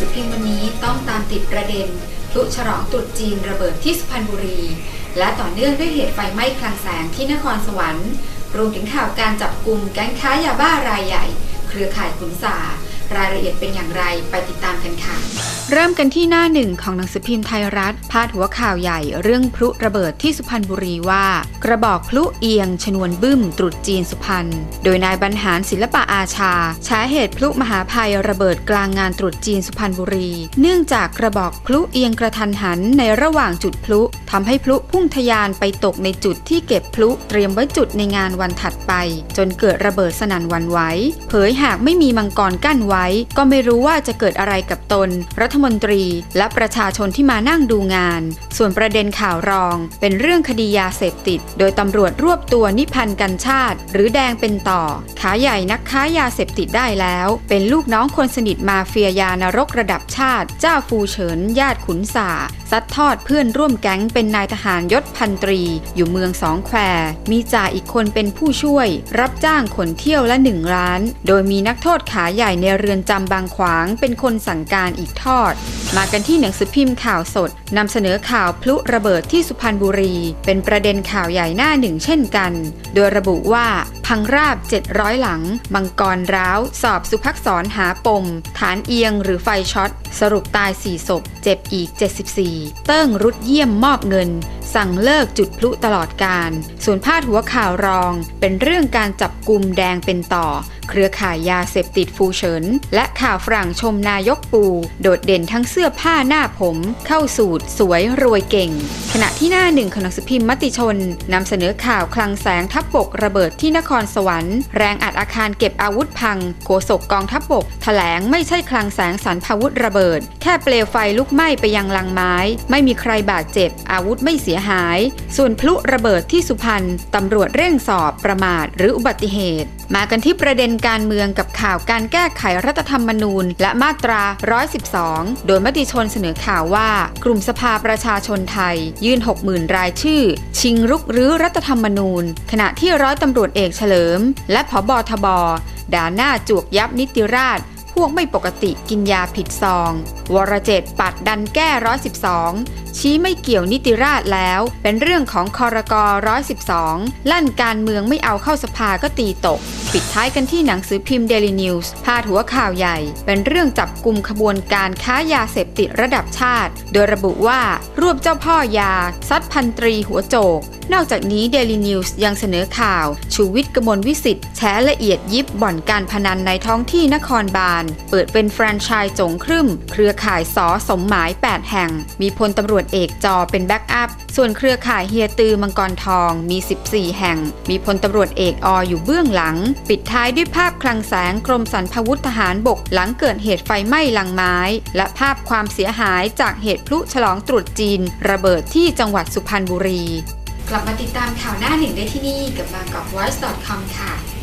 สือพิมพ์วันนี้ต้องตามติดประเด็นพลุฉลองตรุษจีนระเบิดที่สุพรรณบุรี และต่อเนื่องด้วยเหตุไฟไหม้คลังแสงที่นครสวรรค์ รวมถึงข่าวการจับกลุ่มแก๊งค้ายาบ้ารายใหญ่ เครือข่ายขุนสา รายละเอียดเป็นอย่างไรไปติดตามกันค่ะ เริ่มกันที่หน้าหนึ่งของหนังสือพิมพ์ไทยรัฐ พาดหัวข่าวใหญ่เรื่องพลุระเบิดที่สุพรรณบุรีว่า กระบอกพลุเอียง ชนวนบึ้ม ตรุษจีนสุพรรณ โดยนายบรรหารศิลปะอาชาช้าเหตุพลุมหาภัยระเบิดกลางงานตรุษจีนสุพรรณบุรี เนื่องจากกระบอกพลุเอียงกระทันหันในระหว่างจุดพลุทำให้พลุพุ่งทะยานไปตกในจุดที่เก็บพลุเตรียมไว้จุดในงานวันถัดไป จนเกิดระเบิดสนั่นวันไหวเผยหากไม่มีมังกรกั้นไว้ก็ไม่รู้ว่าจะเกิดอะไรกับตน รัฐมนตรี และประชาชนที่มานั่งดูงาน ส่วนประเด็นข่าวรอง เป็นเรื่องคดียาเสพติด โดยตำรวจรวบตัวนิพันธ์กันชาติ หรือแดงเป็นต่อ ขาใหญ่นักค้ายาเสพติดได้แล้ว เป็นลูกน้องคนสนิทมาเฟียยานรกระดับชาติ เจ้าฟูเฉินญาติขุนสา ซัดทอดเพื่อนร่วมแก๊งเป็นนายทหารยศพันตรี อยู่เมืองสองแคว มีจ่าอีกคนเป็นผู้ช่วย รับจ้างขนเที่ยวละหนึ่งล้าน โดยมีนักโทษขาใหญ่ในเรือนจำบางขวางเป็นคนสั่งการอีกทอด มากันที่หนังสือพิมพ์ข่าวสดนำเสนอข่าวพลุระเบิดที่สุพรรณบุรี เป็นประเด็นข่าวใหญ่หน้าหนึ่งเช่นกัน โดยระบุว่าพังราบ 700 หลัง มังกรร้าว สอบสุภักษรหาปม ฐานเอียงหรือไฟช็อต สรุปตาย 4 ศพ เจ็บอีก 74เติ้งรุดเยี่ยมมอบเงิน สั่งเลิกจุดพลุตลอดการ ส่วนพาดหัวข่าวรอง เป็นเรื่องการจับกลุ่มแดงเป็นต่อ เครือข่ายยาเสพติดฟูเฉิน และข่าวฝรั่งชมนายกปู โดดเด่นทั้งเสื้อผ้าหน้าผม เข้าสูตร สวยรวยเก่ง ขณะที่หน้าหนึ่งของหนังสือพิมพ์มติชนนำเสนอข่าวคลังแสงทัพบกระเบิดที่นครสวรรค์ แรงอัดอาคารเก็บอาวุธพังโฆษกกองทัพบกแถลงไม่ใช่คลังแสงสันพาวุธระเบิด แค่เปลวไฟลุกไหม้ไปยังลังไม้ ไม่มีใครบาดเจ็บ อาวุธไม่เสียหาย ส่วนพลุระเบิดที่สุพรรณตำรวจเร่งสอบประมาทหรืออุบัติเหตุ มากันที่ประเด็นการเมืองกับข่าวการแก้ไขรัฐธรรมนูญ และมาตรา 112 โดยมติชนเสนอข่าวว่า กลุ่มสภาประชาชนไทย ยื่น 60,000 รายชื่อ ชิงรุกรื้อรัฐธรรมนูญ ขณะที่ร้อยตำรวจเอกเฉลิม และผบทบด่าหน้าจวกยับนิติราชพวกไม่ปกติกินยาผิดซอง วรเจตปัดดันแก้112ชี้ไม่เกี่ยวนิติราชแล้ว เป็นเรื่องของคอรก112 ลั่นการเมืองไม่เอาเข้าสภาก็ตีตก ปิดท้ายกันที่หนังสือพิมพ์ Daily News พาดหัวข่าวใหญ่ เป็นเรื่องจับกลุ่มขบวนการค้ายาเสพติดระดับชาติ โดยระบุว่ารวบเจ้าพ่อยา ซัดพันตรีหัวโจก นอกจากนี้ Daily News ยังเสนอข่าว ชูวิทย์กมลวิสิทธิ์แฉละเอียดยิบบ่อนการพนันในท้องที่นครบาล เปิดเป็นแฟรนไชส์จงครึ่ม เครือข่ายสอสมหมาย 8 แห่ง มีพลตำรวจเอกจอเป็นแบ็กอัพ ส่วนเครือข่ายเฮียตือมังกรทองมี 14 แห่ง มีพลตำรวจเอกออยู่เบื้องหลัง ปิดท้ายด้วยภาพคลังแสงกรมสรรพวุธทหารบกหลังเกิดเหตุไฟไหม้ลังไม้ และภาพความเสียหายจากเหตุพลุฉลองตรุษจีน ระเบิดที่จังหวัดสุพรรณบุรี กลับมาติดตามข่าวหน้าหนึ่งได้ที่นี่กับบางกอก voice com ค่ะ